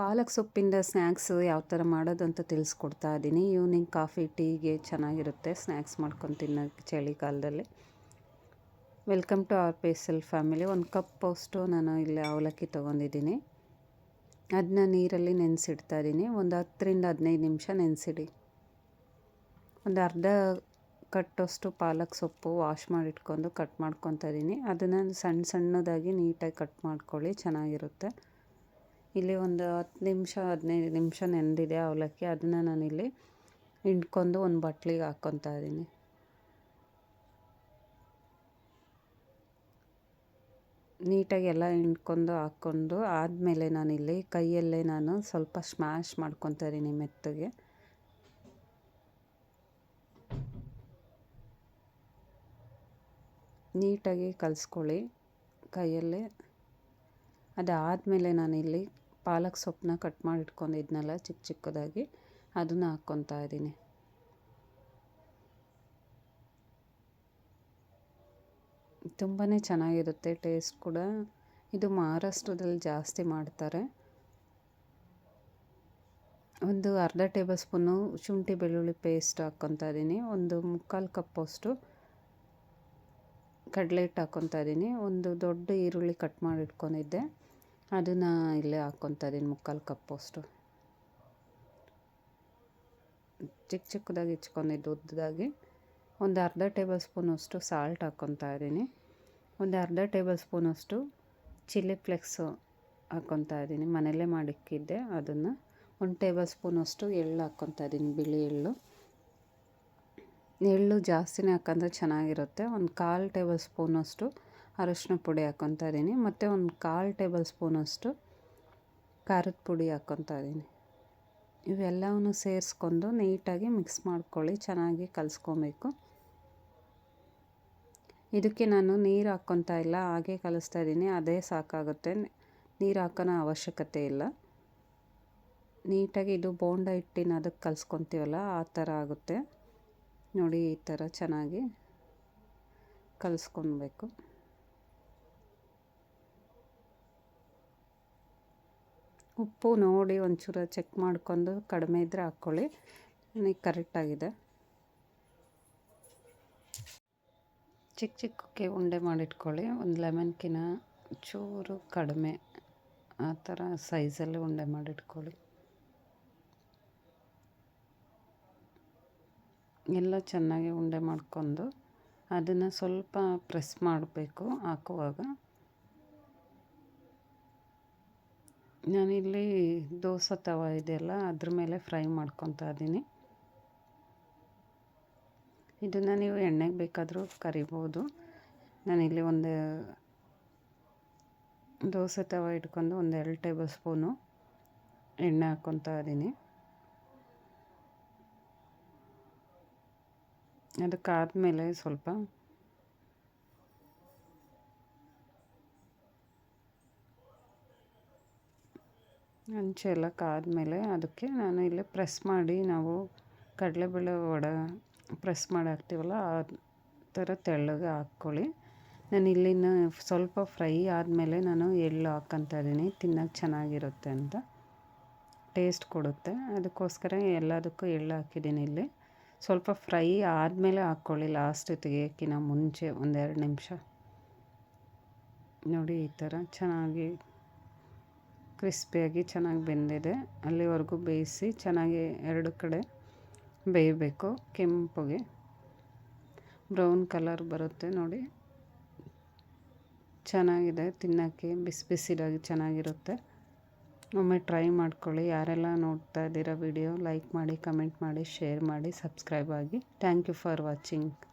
ಪಾಲಕ್ ಸೊಪ್ಪಿಂದ snacks ಯಾವ ಥರ ಮಾಡೋದು ಅಂತ ತಿಳಿಸ್ಕೊಡ್ತಾ ಇದ್ದೀನಿ ಈವ್ನಿಂಗ್ ಕಾಫಿ ಟೀಗೆ ಚೆನ್ನಾಗಿರುತ್ತೆ ಸ್ನ್ಯಾಕ್ಸ್ ಮಾಡ್ಕೊಂಡು ತಿನ್ನೋಕ್ಕೆ ಚಳಿಗಾಲದಲ್ಲಿ. ವೆಲ್ಕಮ್ ಟು ಅವರ್ ಪೇಸಲ್ ಫ್ಯಾಮಿಲಿ ಒಂದು ಕಪ್ ಅಷ್ಟು ನಾನು ಇಲ್ಲಿ ಅವಲಕ್ಕಿ ತೊಗೊಂಡಿದ್ದೀನಿ. ಅದನ್ನ ನೀರಲ್ಲಿ ನೆನೆಸಿಡ್ತಾ ಇದ್ದೀನಿ ಒಂದು ಹತ್ತರಿಂದ ಹದಿನೈದು ನಿಮಿಷ ನೆನೆಸಿಡಿ. ಒಂದು ಅರ್ಧ ಕಟ್ಟೋಷ್ಟು ಪಾಲಕ್ ಸೊಪ್ಪು ವಾಶ್ ಮಾಡಿಟ್ಕೊಂಡು ಕಟ್ ಮಾಡ್ಕೊತಾ ಇದ್ದೀನಿ ಅದನ್ನು ಸಣ್ಣ ಸಣ್ಣದಾಗಿ ನೀಟಾಗಿ ಕಟ್ ಮಾಡ್ಕೊಳ್ಳಿ, ಚೆನ್ನಾಗಿರುತ್ತೆ. ಇಲ್ಲಿ ಒಂದು ಹತ್ತು ನಿಮಿಷ, ಹದಿನೈದು ನಿಮಿಷ ನೆಂದಿದೆ ಅವಲಕ್ಕಿ. ಅದನ್ನು ನಾನಿಲ್ಲಿ ಹಿಂಡ್ಕೊಂಡು ಒಂದು ಬಟ್ಲಿಗೆ ಹಾಕ್ಕೊತಾ ಇದ್ದೀನಿ. ನೀಟಾಗಿ ಎಲ್ಲ ಹಿಂಡ್ಕೊಂಡು ಹಾಕ್ಕೊಂಡು ಆದಮೇಲೆ ನಾನಿಲ್ಲಿ ಕೈಯಲ್ಲೇ ನಾನು ಸ್ವಲ್ಪ ಸ್ಮ್ಯಾಶ್ ಮಾಡ್ಕೊತಾ ಇದ್ದೀನಿ ಮೆತ್ತಗೆ. ನೀಟಾಗಿ ಕಲಿಸ್ಕೊಳ್ಳಿ ಕೈಯಲ್ಲೇ. ಅದಾದಮೇಲೆ ನಾನಿಲ್ಲಿ ಪಾಲಕ್ ಸೊಪ್ಪನ್ನ ಕಟ್ ಮಾಡಿ ಇಟ್ಕೊಂಡಿದ್ನಲ್ಲ ಚಿಕ್ಕ ಚಿಕ್ಕದಾಗಿ, ಅದನ್ನು ಹಾಕ್ಕೊತಾ ಇದ್ದೀನಿ. ತುಂಬಾ ಚೆನ್ನಾಗಿರುತ್ತೆ ಟೇಸ್ಟ್ ಕೂಡ. ಇದು ಮಹಾರಾಷ್ಟ್ರದಲ್ಲಿ ಜಾಸ್ತಿ ಮಾಡ್ತಾರೆ. ಒಂದು ಅರ್ಧ ಟೇಬಲ್ ಸ್ಪೂನು ಶುಂಠಿ ಬೆಳ್ಳುಳ್ಳಿ ಪೇಸ್ಟ್ ಹಾಕ್ಕೊತಾ ಇದ್ದೀನಿ. ಒಂದು ಮುಕ್ಕಾಲು ಕಪ್ಪಷ್ಟು ಕಡಲೆ ಹಿಟ್ಟು ಹಾಕ್ಕೊತಾ ಇದ್ದೀನಿ. ಒಂದು ದೊಡ್ಡ ಈರುಳ್ಳಿ ಕಟ್ ಮಾಡಿ ಇಟ್ಕೊಂಡಿದ್ದೆ. ಅದನ್ನು ಇಲ್ಲೇ ಹಾಕ್ಕೊತ ಇದ್ದೀನಿ, ಮುಕ್ಕಾಲು ಕಪ್ಪಷ್ಟು ಚಿಕ್ಕ ಚಿಕ್ಕದಾಗಿ ಹೆಚ್ಕೊಂಡಿದ್ದು ಉದ್ದದಾಗಿ ಒಂದು ಅರ್ಧ ಟೇಬಲ್ ಸ್ಪೂನಷ್ಟು ಸಾಲ್ಟ್ ಹಾಕ್ಕೊತಾ ಇದ್ದೀನಿ. ಒಂದು ಅರ್ಧ ಟೇಬಲ್ ಸ್ಪೂನಷ್ಟು ಚಿಲ್ಲಿ ಫ್ಲೆಕ್ಸು ಹಾಕ್ಕೊತಾ ಇದ್ದೀನಿ. ಮನೆಯಲ್ಲೇ ಮಾಡಿಕ್ಕಿದ್ದೆ, ಅದನ್ನು. ಒಂದು ಟೇಬಲ್ ಸ್ಪೂನಷ್ಟು ಎಳ್ಳು ಹಾಕ್ಕೊತಾ ಇದ್ದೀನಿ, ಬಿಳಿ ಎಳ್ಳು. ಎಳ್ಳು ಜಾಸ್ತಿನೇ ಹಾಕಂದ್ರೆ ಚೆನ್ನಾಗಿರುತ್ತೆ. ಒಂದು ಕಾಲು ಟೇಬಲ್ ಸ್ಪೂನಷ್ಟು ಅರಶಿನ ಪುಡಿ ಹಾಕ್ಕೊತಾ ಇದ್ದೀನಿ. ಮತ್ತು ಒಂದು ಕಾಲು ಟೇಬಲ್ ಸ್ಪೂನಷ್ಟು ಖಾರದ ಪುಡಿ ಹಾಕ್ಕೊತಾ ಇದ್ದೀನಿ. ಇವೆಲ್ಲವನ್ನು ಸೇರಿಸ್ಕೊಂಡು ನೀಟಾಗಿ ಮಿಕ್ಸ್ ಮಾಡ್ಕೊಳ್ಳಿ, ಚೆನ್ನಾಗಿ ಕಲಿಸ್ಕೊಬೇಕು. ಇದಕ್ಕೆ ನಾನು ನೀರು ಹಾಕ್ಕೊತಾ ಇಲ್ಲ, ಹಾಗೆ ಕಲಿಸ್ತಾ ಇದ್ದೀನಿ. ಅದೇ ಸಾಕಾಗುತ್ತೆ. ನೀರು ಹಾಕೋ ಅವಶ್ಯಕತೆ ಇಲ್ಲ. ನೀಟಾಗಿ ಇದು ಬೋಂಡ ಹಿಟ್ಟಿನ ಅದಕ್ಕೆ ಕಲಿಸ್ಕೊತೀವಲ್ಲ, ಆ ಥರ ಆಗುತ್ತೆ. ನೋಡಿ ಈ ಥರ ಚೆನ್ನಾಗಿ ಕಲಿಸ್ಕೊಬೇಕು. ಉಪ್ಪು ನೋಡಿ ಒಂಚೂರು ಚೆಕ್ ಮಾಡ್ಕೊಂಡು ಕಡಿಮೆ ಇದ್ದರೆ ಹಾಕ್ಕೊಳ್ಳಿ. ನನಗೆ ಕರೆಕ್ಟಾಗಿದೆ ಚಿಕ್ಕ ಚಿಕ್ಕಕ್ಕೆ ಉಂಡೆ ಮಾಡಿಟ್ಕೊಳ್ಳಿ. ಒಂದು ಲೆಮನ್ಕಿನ ಚೂರು ಕಡಿಮೆ ಆ ಥರ ಸೈಜಲ್ಲಿ ಉಂಡೆ ಮಾಡಿಟ್ಕೊಳ್ಳಿ. ಎಲ್ಲ ಚೆನ್ನಾಗಿ ಉಂಡೆ ಮಾಡ್ಕೊಂಡು ಅದನ್ನು ಸ್ವಲ್ಪ ಪ್ರೆಸ್ ಮಾಡಬೇಕು ಹಾಕುವಾಗ. ನಾನಿಲ್ಲಿ ದೋಸೆ ತವ ಇದೆಯಲ್ಲ, ಅದ್ರ ಮೇಲೆ ಫ್ರೈ ಮಾಡ್ಕೊತಾ ಇದ್ದೀನಿ ಇದನ್ನು ನೀವು ಎಣ್ಣೆಗೆ ಬೇಕಾದರೂ ಕರಿಬೋದು. ನಾನಿಲ್ಲಿ ಒಂದು ದೋಸೆ ತವ ಇಟ್ಕೊಂಡು ಒಂದು ಎರಡು ಟೇಬಲ್ ಸ್ಪೂನು ಎಣ್ಣೆ ಹಾಕ್ಕೊತಾ ಇದ್ದೀನಿ ಅದಕ್ಕಾದಮೇಲೆ ಸ್ವಲ್ಪ ಹಂಚು ಎಲ್ಲ ಕಾದಮೇಲೆ ಅದಕ್ಕೆ ನಾನು ಇಲ್ಲೇ ಪ್ರೆಸ್ ಮಾಡಿ ನಾವು ಕಡಲೆಬೇಳೆ ವಡೆ ಪ್ರೆಸ್ ಮಾಡಿ ಹಾಕ್ತೀವಲ್ಲ ಆ ಥರ ತೆಳ್ಳಗೆ ಹಾಕ್ಕೊಳ್ಳಿ. ನಾನು ಇಲ್ಲಿನ ಸ್ವಲ್ಪ ಫ್ರೈ ಆದಮೇಲೆ ನಾನು ಎಳ್ಳು ಹಾಕ್ಕೊತಾ ಇದ್ದೀನಿ ತಿನ್ನೋಕೆ ಚೆನ್ನಾಗಿರುತ್ತೆ ಅಂತ. ಟೇಸ್ಟ್ ಕೊಡುತ್ತೆ. ಅದಕ್ಕೋಸ್ಕರ ಎಲ್ಲದಕ್ಕೂ ಎಳ್ಳು ಹಾಕಿದ್ದೀನಿ ಇಲ್ಲಿ. ಸ್ವಲ್ಪ ಫ್ರೈ ಆದಮೇಲೆ ಹಾಕ್ಕೊಳ್ಳಿ ಲಾಸ್ಟ್ ತೆಗಿಯೋಕ್ಕಿಂತ ಮುಂಚೆ ಒಂದೆರಡು ನಿಮಿಷ. ನೋಡಿ ಈ ಥರ ಚೆನ್ನಾಗಿ ಕ್ರಿಸ್ಪಿಯಾಗಿ ಚೆನ್ನಾಗಿ ಬೆಂದಿದೆ. ಅಲ್ಲಿವರೆಗೂ ಬೇಯಿಸಿ ಚೆನ್ನಾಗಿ ಎರಡು ಕಡೆ ಬೇಯಬೇಕು. ಕೆಂಪಗೆ. ಬ್ರೌನ್ ಕಲರ್ ಬರುತ್ತೆ ನೋಡಿ. ಚೆನ್ನಾಗಿದೆ. ತಿನ್ನೋಕ್ಕೆ ಬಿಸಿ ಬಿಸಿದಾಗಿ ಚೆನ್ನಾಗಿರುತ್ತೆ. ಒಮ್ಮೆ ಟ್ರೈ ಮಾಡ್ಕೊಳ್ಳಿ. ಯಾರೆಲ್ಲ ನೋಡ್ತಾ ಇದ್ದೀರಾ ವಿಡಿಯೋ, ಲೈಕ್ ಮಾಡಿ, ಕಮೆಂಟ್ ಮಾಡಿ, ಶೇರ್ ಮಾಡಿ, ಸಬ್ಸ್ಕ್ರೈಬ್ ಆಗಿ. Thank you for watching.